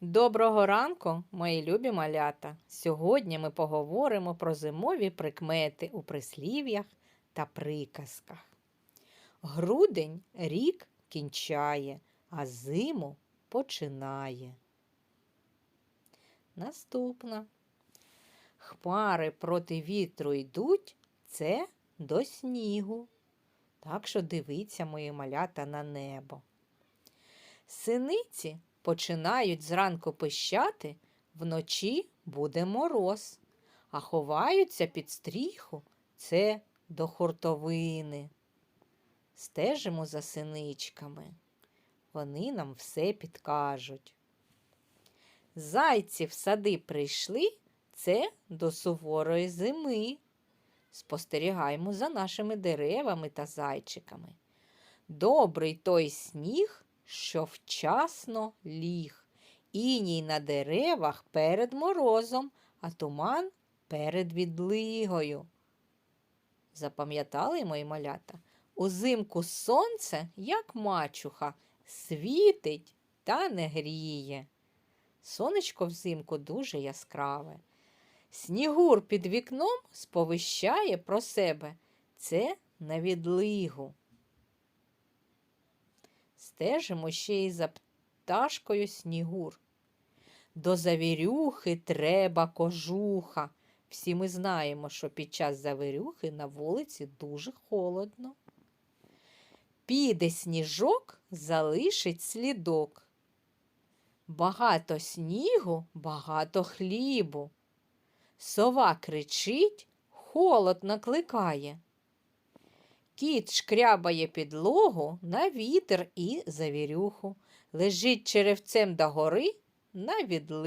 Доброго ранку, мої любі малята! Сьогодні ми поговоримо про зимові прикмети у прислів'ях та приказках. Грудень рік кінчає, а зиму починає. Наступна. Хмари проти вітру йдуть це до снігу. Так що дивіться, мої малята, на небо. Синиці починають зранку пищати, вночі буде мороз, а ховаються під стріху це до хуртовини. Стежимо за синичками. Вони нам все підкажуть. Зайці в сади прийшли це до суворої зими. Спостерігаємо за нашими деревами та зайчиками. Добрий той сніг, що вчасно ліг, іній на деревах перед морозом, а туман перед відлигою. Запам'ятали мої малята? Узимку сонце, як мачуха, світить та не гріє. Сонечко взимку дуже яскраве. Снігур під вікном сповіщає про себе. Це на відлигу. Стежимо ще й за пташкою снігур. До завірюхи треба кожуха. Всі ми знаємо, що під час завірюхи на вулиці дуже холодно. Піде сніжок, залишить слідок. Багато снігу, багато хлібу. Сова кричить, холод накликає. Кіт шкрябає підлогу на вітер і завірюху, лежить черевцем до гори на відли.